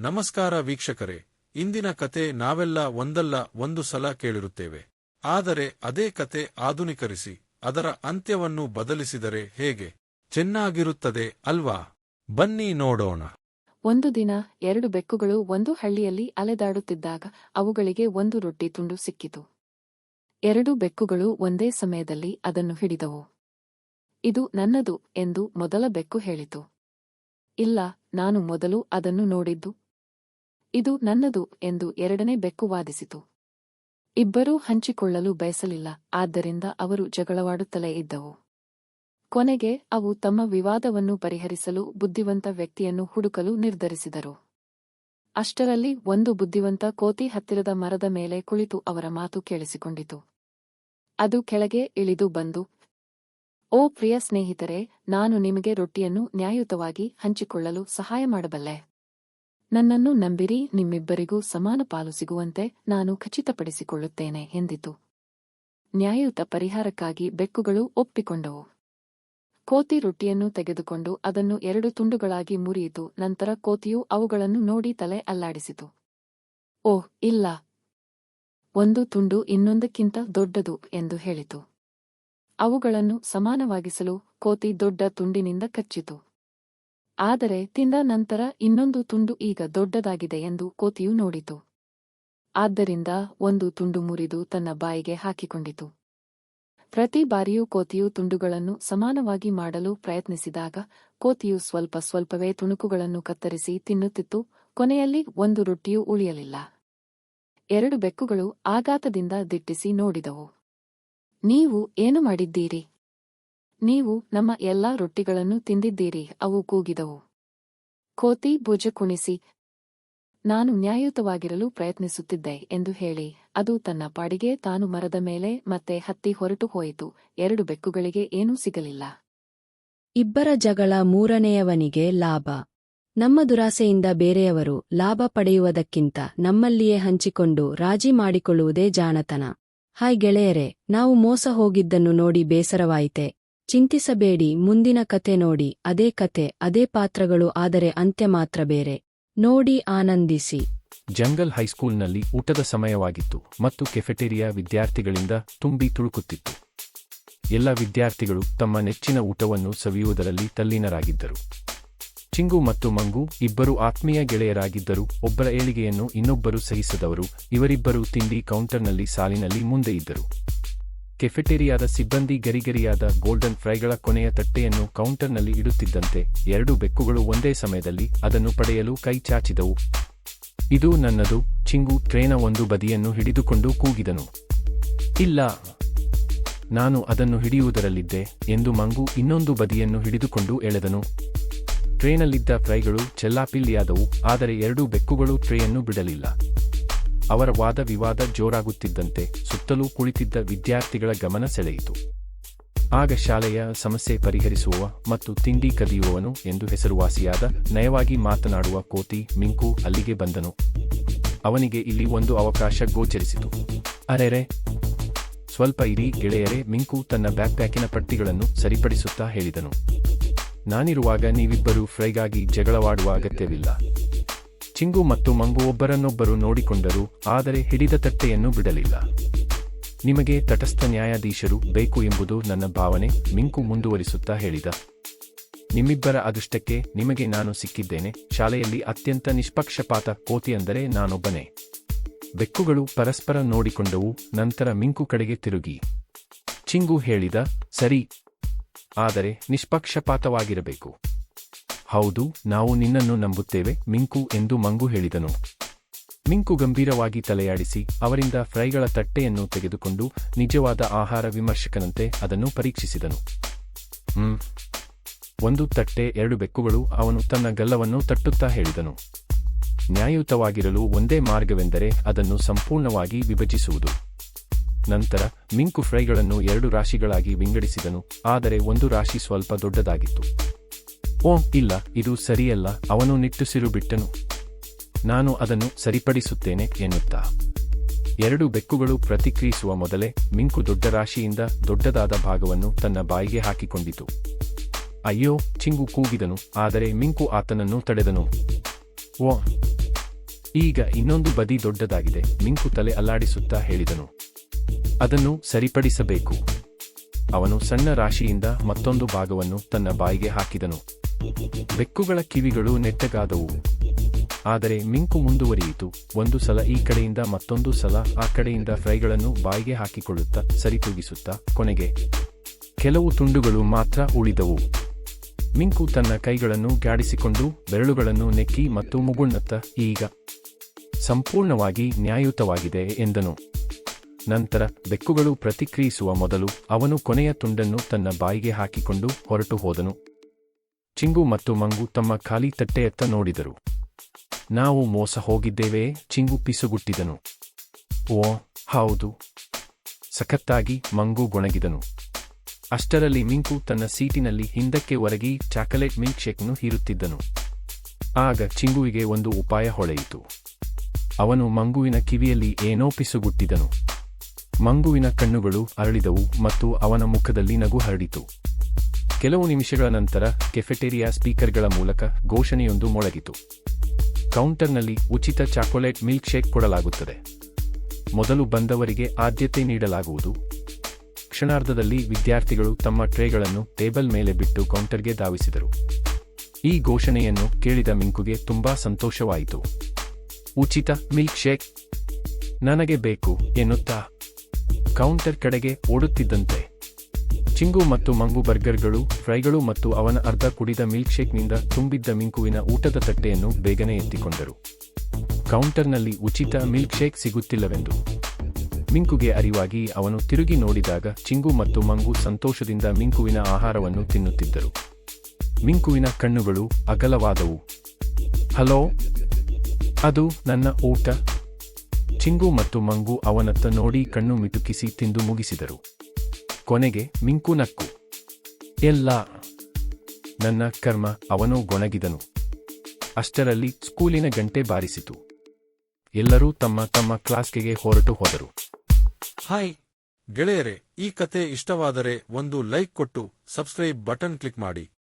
ನಮಸ್ಕಾರ ವೀಕ್ಷಕರೇ, ಇಂದಿನ ಕತೆ ನಾವೆಲ್ಲ ಒಂದಲ್ಲ ಒಂದು ಸಲ ಕೇಳಿರುತ್ತೇವೆ. ಆದರೆ ಅದೇ ಕತೆ ಆಧುನೀಕರಿಸಿ, ಅದರ ಅಂತ್ಯವನ್ನು ಬದಲಿಸಿದರೆ ಹೇಗೆ? ಚೆನ್ನಾಗಿರುತ್ತದೆ ಅಲ್ವಾ? ಬನ್ನಿ ನೋಡೋಣ. ಒಂದು ದಿನ ಎರಡು ಬೆಕ್ಕುಗಳು ಒಂದು ಹಳ್ಳಿಯಲ್ಲಿ ಅಲೆದಾಡುತ್ತಿದ್ದಾಗ ಅವುಗಳಿಗೆ ಒಂದು ರೊಟ್ಟಿ ತುಂಡು ಸಿಕ್ಕಿತು. ಎರಡು ಬೆಕ್ಕುಗಳು ಒಂದೇ ಸಮಯದಲ್ಲಿ ಅದನ್ನು ಹಿಡಿದವು. ಇದು ನನ್ನದು ಎಂದು ಮೊದಲ ಬೆಕ್ಕು ಹೇಳಿತು. ಇಲ್ಲ, ನಾನು ಮೊದಲು ಅದನ್ನು ನೋಡಿದ್ದು ಇದು ನನ್ನದು ಎಂದು ಎರಡನೇ ಬೆಕ್ಕು ವಾದಿಸಿತು. ಇಬ್ಬರೂ ಹಂಚಿಕೊಳ್ಳಲು ಬಯಸಲಿಲ್ಲ, ಆದ್ದರಿಂದ ಅವರು ಜಗಳವಾಡುತ್ತಲೇ ಇದ್ದವು. ಕೊನೆಗೆ ಅವು ತಮ್ಮ ವಿವಾದವನ್ನು ಪರಿಹರಿಸಲು ಬುದ್ಧಿವಂತ ವ್ಯಕ್ತಿಯನ್ನು ಹುಡುಕಲು ನಿರ್ಧರಿಸಿದರು. ಅಷ್ಟರಲ್ಲಿ ಒಂದು ಬುದ್ಧಿವಂತ ಕೋತಿ ಹತ್ತಿರದ ಮರದ ಮೇಲೆ ಕುಳಿತು ಅವರ ಮಾತು ಕೇಳಿಸಿಕೊಂಡಿತು. ಅದು ಕೆಳಗೆ ಇಳಿದು ಬಂದು, ಓ ಪ್ರಿಯ ಸ್ನೇಹಿತರೆ, ನಾನು ನಿಮಗೆ ರೊಟ್ಟಿಯನ್ನು ನ್ಯಾಯಯುತವಾಗಿ ಹಂಚಿಕೊಳ್ಳಲು ಸಹಾಯ ಮಾಡಬಲ್ಲೆ? ನನ್ನನ್ನು ನಂಬಿರಿ, ನಿಮ್ಮಿಬ್ಬರಿಗೂ ಸಮಾನ ಪಾಲು ಸಿಗುವಂತೆ ನಾನು ಖಚಿತಪಡಿಸಿಕೊಳ್ಳುತ್ತೇನೆ ಎಂದಿತು. ನ್ಯಾಯಯುತ ಪರಿಹಾರಕ್ಕಾಗಿ ಬೆಕ್ಕುಗಳು ಒಪ್ಪಿಕೊಂಡವು. ಕೋತಿ ರೊಟ್ಟಿಯನ್ನು ತೆಗೆದುಕೊಂಡು ಅದನ್ನು ಎರಡು ತುಂಡುಗಳಾಗಿ ಮುರಿಯಿತು, ನಂತರ ಕೋತಿಯು ಅವುಗಳನ್ನು ನೋಡಿ ತಲೆ ಅಲ್ಲಾಡಿಸಿತು. ಓಹ್, ಇಲ್ಲ. ಒಂದು ತುಂಡು ಇನ್ನೊಂದಕ್ಕಿಂತ ದೊಡ್ಡದು ಎಂದು ಹೇಳಿತು. ಅವುಗಳನ್ನು ಸಮಾನವಾಗಿಸಲು ಕೋತಿ ದೊಡ್ಡ ತುಂಡಿನಿಂದ ಕಚ್ಚಿತು. ಆದರೆ ತಿಂದ ನಂತರ ಇನ್ನೊಂದು ತುಂಡು ಈಗ ದೊಡ್ಡದಾಗಿದೆ ಎಂದು ಕೋತಿಯು ನೋಡಿತು. ಆದ್ದರಿಂದ ಒಂದು ತುಂಡು ಮುರಿದು ತನ್ನ ಬಾಯಿಗೆ ಹಾಕಿಕೊಂಡಿತು. ಪ್ರತಿ ಬಾರಿಯೂ ಕೋತಿಯು ತುಂಡುಗಳನ್ನು ಸಮಾನವಾಗಿ ಮಾಡಲು ಪ್ರಯತ್ನಿಸಿದಾಗ ಕೋತಿಯು ಸ್ವಲ್ಪ ಸ್ವಲ್ಪವೇ ತುಣುಕುಗಳನ್ನು ಕತ್ತರಿಸಿ ತಿನ್ನುತ್ತಿತ್ತು, ಕೊನೆಯಲ್ಲಿ ಒಂದು ರೊಟ್ಟಿಯೂ ಉಳಿಯಲಿಲ್ಲ. ಎರಡು ಬೆಕ್ಕುಗಳು ಆಘಾತದಿಂದ ದಿಟ್ಟಿಸಿ ನೋಡಿದವು. ನೀವು ಏನು ಮಾಡಿದ್ದೀರಿ? ನೀವು ನಮ್ಮ ಎಲ್ಲಾ ರೊಟ್ಟಿಗಳನ್ನು ತಿಂದಿದ್ದೀರಿ, ಅವು ಕೂಗಿದವು. ಕೋತಿ ಭುಜ ಕುಣಿಸಿ, ನಾನು ನ್ಯಾಯಯುತವಾಗಿರಲು ಪ್ರಯತ್ನಿಸುತ್ತಿದ್ದೆ ಎಂದು ಹೇಳಿ, ಅದು ತನ್ನ ಪಾಡಿಗೆ ತಾನು ಮರದ ಮೇಲೆ ಮತ್ತೆ ಹತ್ತಿ ಹೊರಟು ಹೋಯಿತು, ಎರಡು ಬೆಕ್ಕುಗಳಿಗೆ ಏನೂ ಸಿಗಲಿಲ್ಲ. ಇಬ್ಬರ ಜಗಳ ಮೂರನೆಯವನಿಗೆ ಲಾಭ. ನಮ್ಮ ದುರಾಸೆಯಿಂದ ಬೇರೆಯವರು ಲಾಭ ಪಡೆಯುವುದಕ್ಕಿಂತ ನಮ್ಮಲ್ಲಿಯೇ ಹಂಚಿಕೊಂಡು ರಾಜಿ ಮಾಡಿಕೊಳ್ಳುವುದೇ ಜಾಣತನ. ಹಾಯ್ ಗೆಳೆಯರೆ, ನಾವು ಮೋಸ ಹೋಗಿದ್ದನ್ನು ನೋಡಿ ಬೇಸರವಾಯಿತೆ? ಚಿಂತಿಸಬೇಡಿ, ಮುಂದಿನ ಕತೆ ನೋಡಿ, ಅದೇ ಕತೆ, ಅದೇ ಪಾತ್ರಗಳು, ಆದರೆ ಅಂತ್ಯ ಮಾತ್ರ ಬೇರೆ. ನೋಡಿ, ಆನಂದಿಸಿ. ಜಂಗಲ್ ಹೈಸ್ಕೂಲ್ನಲ್ಲಿ ಊಟದ ಸಮಯವಾಗಿತ್ತು ಮತ್ತು ಕೆಫೆಟೇರಿಯಾ ವಿದ್ಯಾರ್ಥಿಗಳಿಂದ ತುಂಬಿ ತುಳುಕುತ್ತಿತ್ತು. ಎಲ್ಲ ವಿದ್ಯಾರ್ಥಿಗಳು ತಮ್ಮ ನೆಚ್ಚಿನ ಊಟವನ್ನು ಸವಿಯುವುದರಲ್ಲಿ ತಲ್ಲೀನರಾಗಿದ್ದರು. ಚಿಂಗು ಮತ್ತು ಮಂಗು ಇಬ್ಬರು ಆತ್ಮೀಯ ಗೆಳೆಯರಾಗಿದ್ದರು, ಒಬ್ಬರ ಏಳಿಗೆಯನ್ನು ಇನ್ನೊಬ್ಬರು ಸಹಿಸದವರು, ಇವರಿಬ್ಬರು ತಿಂಡಿ ಕೌಂಟರ್ನಲ್ಲಿ ಸಾಲಿನಲ್ಲಿ ಮುಂದೆ ಇದ್ದರು. ಕೆಫೆಟೇರಿಯಾದ ಸಿಬ್ಬಂದಿ ಗರಿಗರಿಯಾದ ಗೋಲ್ಡನ್ ಫ್ರೈಗಳ ಕೊನೆಯ ತಟ್ಟೆಯನ್ನು ಕೌಂಟರ್ನಲ್ಲಿ ಇಡುತ್ತಿದ್ದಂತೆ ಎರಡು ಬೆಕ್ಕುಗಳು ಒಂದೇ ಸಮಯದಲ್ಲಿ ಅದನ್ನು ಪಡೆಯಲು ಕೈ ಚಾಚಿದವು. ಇದು ನನ್ನದು, ಚಿಂಗು ಟ್ರೇನ ಒಂದು ಬದಿಯನ್ನು ಹಿಡಿದುಕೊಂಡು ಕೂಗಿದನು. ಇಲ್ಲ, ನಾನು ಅದನ್ನು ಹಿಡಿಯುವುದರಲ್ಲಿದ್ದೆ ಎಂದು ಮಂಗು ಇನ್ನೊಂದು ಬದಿಯನ್ನು ಹಿಡಿದುಕೊಂಡು ಎಳೆದನು. ಟ್ರೇನಲ್ಲಿದ್ದ ಫ್ರೈಗಳು ಚೆಲ್ಲಾಪಿಲ್ಲಿಯಾದವು, ಆದರೆ ಎರಡೂ ಬೆಕ್ಕುಗಳು ಟ್ರೇಯನ್ನು ಬಿಡಲಿಲ್ಲ. ಅವರ ವಾದ ವಿವಾದ ಜೋರಾಗುತ್ತಿದ್ದಂತೆ ಸುತ್ತಲೂ ಕುಳಿತಿದ್ದ ವಿದ್ಯಾರ್ಥಿಗಳ ಗಮನ ಸೆಳೆಯಿತು. ಆಗ ಶಾಲೆಯ ಸಮಸ್ಯೆ ಪರಿಹರಿಸುವವ ಮತ್ತು ತಿಂಡಿ ಕದಿಯುವವನು ಎಂದು ಹೆಸರುವಾಸಿಯಾದ ನಯವಾಗಿ ಮಾತನಾಡುವ ಕೋತಿ ಮಿಂಕು ಅಲ್ಲಿಗೆ ಬಂದನು. ಅವನಿಗೆ ಇಲ್ಲಿ ಒಂದು ಅವಕಾಶ ಗೋಚರಿಸಿತು. ಅರೆರೆ! ಸ್ವಲ್ಪ ಇರಿ ಗೆಳೆಯರೆ! ಮಿಂಕು ತನ್ನ ಬ್ಯಾಕ್ ಪ್ಯಾಕಿನ ಪಟ್ಟಿಗಳನ್ನು ಸರಿಪಡಿಸುತ್ತಾ ಹೇಳಿದನು. ನಾನಿರುವಾಗ ನೀವಿಬ್ಬರೂ ಫ್ರೈಗಾಗಿ ಜಗಳವಾಡುವ ಅಗತ್ಯವಿಲ್ಲ. ಚಿಂಗು ಮತ್ತು ಮಂಗು ಒಬ್ಬರನ್ನೊಬ್ಬರು ನೋಡಿಕೊಂಡರು, ಆದರೆ ಹಿಡಿದ ತಟ್ಟೆಯನ್ನು ಬಿಡಲಿಲ್ಲ. ನಿಮಗೆ ತಟಸ್ಥ ನ್ಯಾಯಾಧೀಶರು ಬೇಕು ಎಂಬುದು ನನ್ನ ಭಾವನೆ, ಮಿಂಕು ಮುಂದುವರಿಸುತ್ತಾ ಹೇಳಿದ. ನಿಮ್ಮಿಬ್ಬರ ಅದೃಷ್ಟಕ್ಕೆ ನಿಮಗೆ ನಾನು ಸಿಕ್ಕಿದ್ದೇನೆ, ಶಾಲೆಯಲ್ಲಿ ಅತ್ಯಂತ ನಿಷ್ಪಕ್ಷಪಾತ ಕೋತಿ ಅಂದರೆ ನಾನೊಬ್ಬನೇ. ಬೆಕ್ಕುಗಳು ಪರಸ್ಪರ ನೋಡಿಕೊಂಡವು, ನಂತರ ಮಿಂಕು ಕಡೆಗೆ ತಿರುಗಿ. ಚಿಂಗು ಹೇಳಿದ, ಸರಿ. ಆದರೆ ನಿಷ್ಪಕ್ಷಪಾತವಾಗಿರಬೇಕು. ಹೌದು, ನಾವು ನಿನ್ನನ್ನು ನಂಬುತ್ತೇವೆ, ಮಿಂಕು ಎಂದು ಮಂಗು ಹೇಳಿದನು. ಮಿಂಕು ಗಂಭೀರವಾಗಿ ತಲೆಯಾಡಿಸಿ, ಅವರಿಂದ ಫ್ರೈಗಳ ತಟ್ಟೆಯನ್ನು ತೆಗೆದುಕೊಂಡು ನಿಜವಾದ ಆಹಾರ ವಿಮರ್ಶಕನಂತೆ ಅದನ್ನು ಪರೀಕ್ಷಿಸಿದನು. ಒಂದು ತಟ್ಟೆ, ಎರಡು ಬೆಕ್ಕುಗಳು, ಅವನು ತನ್ನ ಗಲ್ಲವನ್ನು ತಟ್ಟುತ್ತಾ ಹೇಳಿದನು. ನ್ಯಾಯಯುತವಾಗಿರಲು ಒಂದೇ ಮಾರ್ಗವೆಂದರೆ ಅದನ್ನು ಸಂಪೂರ್ಣವಾಗಿ ವಿಭಜಿಸುವುದು. ನಂತರ, ಮಿಂಕು ಫ್ರೈಗಳನ್ನು ಎರಡು ರಾಶಿಗಳಾಗಿ ವಿಂಗಡಿಸಿದನು, ಆದರೆ ಒಂದು ರಾಶಿ ಸ್ವಲ್ಪ ದೊಡ್ಡದಾಗಿತ್ತು. ಓ, ಇಲ್ಲ, ಇದು ಸರಿಯಲ್ಲ, ಅವನು ನಿಟ್ಟುಸಿರು ಬಿಟ್ಟನು. ನಾನು ಅದನ್ನು ಸರಿಪಡಿಸುತ್ತೇನೆ ಎನ್ನುತ್ತಾ. ಎರಡು ಬೆಕ್ಕುಗಳು ಪ್ರತಿಕ್ರಿಯಿಸುವ ಮೊದಲೇ ಮಿಂಕು ದೊಡ್ಡ ರಾಶಿಯಿಂದ ದೊಡ್ಡದಾದ ಭಾಗವನ್ನು ತನ್ನ ಬಾಯಿಗೆ ಹಾಕಿಕೊಂಡಿತು. ಅಯ್ಯೋ, ಚಿಂಗು ಕೂಗಿದನು, ಆದರೆ ಮಿಂಕು ಆತನನ್ನು ತಡೆದನು. ಓ, ಈಗ ಇನ್ನೊಂದು ಬದಿ ದೊಡ್ಡದಾಗಿದೆ, ಮಿಂಕು ತಲೆ ಅಲ್ಲಾಡಿಸುತ್ತಾ ಹೇಳಿದನು. ಅದನ್ನು ಸರಿಪಡಿಸಬೇಕು. ಅವನು ಸಣ್ಣ ರಾಶಿಯಿಂದ ಮತ್ತೊಂದು ಭಾಗವನ್ನು ತನ್ನ ಬಾಯಿಗೆ ಹಾಕಿದನು. ಬೆಕ್ಕುಗಳ ಕಿವಿಗಳು ನೆಟ್ಟಗಾದವು. ಆದರೆ ಮಿಂಕು ಮುಂದುವರಿಯಿತು. ಒಂದು ಸಲ ಈ ಕಡೆಯಿಂದ ಮತ್ತೊಂದು ಸಲ ಆ ಕಡೆಯಿಂದ ಫ್ರೈಗಳನ್ನು ಬಾಯಿಗೆ ಹಾಕಿಕೊಳ್ಳುತ್ತಾ ಸರಿತೂಗಿಸುತ್ತಾ ಕೊನೆಗೆ ಕೆಲವು ತುಂಡುಗಳು ಮಾತ್ರ ಉಳಿದವು. ಮಿಂಕು ತನ್ನ ಕೈಗಳನ್ನು ಗಾಡಿಸಿಕೊಂಡು ಬೆರಳುಗಳನ್ನು ನೆಕ್ಕಿ ಮತ್ತು ಮುಗುಣ್ಣತ್ತ ಈಗ ಸಂಪೂರ್ಣವಾಗಿ ನ್ಯಾಯಯುತವಾಗಿದೆ ಎಂದನು. ನಂತರ ಬೆಕ್ಕುಗಳು ಪ್ರತಿಕ್ರಿಯಿಸುವ ಮೊದಲು ಅವನು ಕೊನೆಯ ತುಂಡನ್ನು ತನ್ನ ಬಾಯಿಗೆ ಹಾಕಿಕೊಂಡು ಹೊರಟು ಹೋದನು ಚಿಂಗು ಮತ್ತು ಮಂಗು ತಮ್ಮ ಖಾಲಿ ತಟ್ಟೆಯತ್ತ ನೋಡಿದರು. ನಾವು ಮೋಸ ಹೋಗಿದ್ದೇವೆ, ಚಿಂಗು ಪಿಸುಗುಟ್ಟಿದನು. ಓ, ಹೌದು. ಸಖತ್ತಾಗಿ ಮಂಗು ಗೊಣಗಿದನು. ಅಷ್ಟರಲ್ಲಿ ಮಿಂಕು ತನ್ನ ಸೀಟಿನಲ್ಲಿ ಹಿಂದಕ್ಕೆ ಒರಗಿ ಚಾಕಲೇಟ್ ಮಿಲ್ಕ್ ಶೇಕ್ನು ಹೀರುತ್ತಿದ್ದನು. ಆಗ ಚಿಂಗುವಿಗೆ ಒಂದು ಉಪಾಯ ಹೊಳೆಯಿತು. ಅವನು ಮಂಗುವಿನ ಕಿವಿಯಲ್ಲಿ ಏನೋ ಪಿಸುಗುಟ್ಟಿದನು. ಮಂಗುವಿನ ಕಣ್ಣುಗಳು ಅರಳಿದವು ಮತ್ತು ಅವನ ಮುಖದಲ್ಲಿ ನಗು ಹರಡಿತು. ಕೆಲವು ನಿಮಿಷಗಳ ನಂತರ ಕೆಫೆಟೇರಿಯಾ ಸ್ಪೀಕರ್ಗಳ ಮೂಲಕ ಘೋಷಣೆಯೊಂದು ಮೊಳಗಿತು. ಕೌಂಟರ್ನಲ್ಲಿ ಉಚಿತ ಚಾಕೊಲೇಟ್ ಮಿಲ್ಕ್ ಶೇಕ್ ಕೊಡಲಾಗುತ್ತದೆ. ಮೊದಲು ಬಂದವರಿಗೆ ಆದ್ಯತೆ ನೀಡಲಾಗುವುದು. ಕ್ಷಣಾರ್ಧದಲ್ಲಿ ವಿದ್ಯಾರ್ಥಿಗಳು ತಮ್ಮ ಟ್ರೇಗಳನ್ನು ಟೇಬಲ್ ಮೇಲೆ ಬಿಟ್ಟು ಕೌಂಟರ್ಗೆ ಧಾವಿಸಿದರು. ಈ ಘೋಷಣೆಯನ್ನು ಕೇಳಿದ ಮಿಂಕುಗೆ ತುಂಬಾ ಸಂತೋಷವಾಯಿತು. ಉಚಿತ ಮಿಲ್ಕ್ ಶೇಕ್ ನನಗೆ ಬೇಕು ಎನ್ನುತ್ತಾ ಕೌಂಟರ್ ಕಡೆಗೆ ಓಡುತ್ತಿದ್ದಂತೆ ಚಿಂಗು ಮತ್ತು ಮಂಗು ಬರ್ಗರ್ಗಳು, ಫ್ರೈಗಳು ಮತ್ತು ಅವನ ಅರ್ಧ ಕುಡಿದ ಮಿಲ್ಕ್ಶೇಕ್ನಿಂದ ತುಂಬಿದ್ದ ಮಿಂಕುವಿನ ಊಟದ ತಟ್ಟೆಯನ್ನು ಬೇಗನೆ ಎತ್ತಿಕೊಂಡರು. ಕೌಂಟರ್ನಲ್ಲಿ ಉಚಿತ ಮಿಲ್ಕ್ಶೇಕ್ ಸಿಗುತ್ತಿಲ್ಲವೆಂದು. ಮಿಂಕುಗೆ ಅರಿವಾಗಿ ಅವನು ತಿರುಗಿ ನೋಡಿದಾಗ ಚಿಂಗು ಮತ್ತು ಮಂಗು ಸಂತೋಷದಿಂದ ಮಿಂಕುವಿನ ಆಹಾರವನ್ನು ತಿನ್ನುತ್ತಿದ್ದರು. ಮಿಂಕುವಿನ ಕಣ್ಣುಗಳು ಅಗಲವಾದವು. ಹಲೋ, ಅದು ನನ್ನ ಊಟ? ಚಿಂಗು ಮತ್ತು ಮಂಗು ಅವನತ್ತ ನೋಡಿ ಕಣ್ಣು ಮಿಟುಕಿಸಿ ತಿಂದು ಮುಗಿಸಿದರು. ಕೊನೆಗೆ ಮಿಂಕು ನಕ್ಕು. ಎಲ್ಲ. ನನ್ನ ಕರ್ಮ ಅವನು ಗೊಣಗಿದನು. ಅಷ್ಟರಲ್ಲಿ ಸ್ಕೂಲಿನ ಗಂಟೆ ಬಾರಿಸಿತು. ಎಲ್ಲರೂ ತಮ್ಮ ತಮ್ಮ ಕ್ಲಾಸ್ಗೆ ಹೊರಟು ಹೋದರು. ಹಾಯ್ ಗೆಳೆಯರೆ, ಈ ಕತೆ ಇಷ್ಟವಾದರೆ ಒಂದು ಲೈಕ್ ಕೊಟ್ಟು ಸಬ್ಸ್ಕ್ರೈಬ್ ಬಟನ್ ಕ್ಲಿಕ್ ಮಾಡಿ.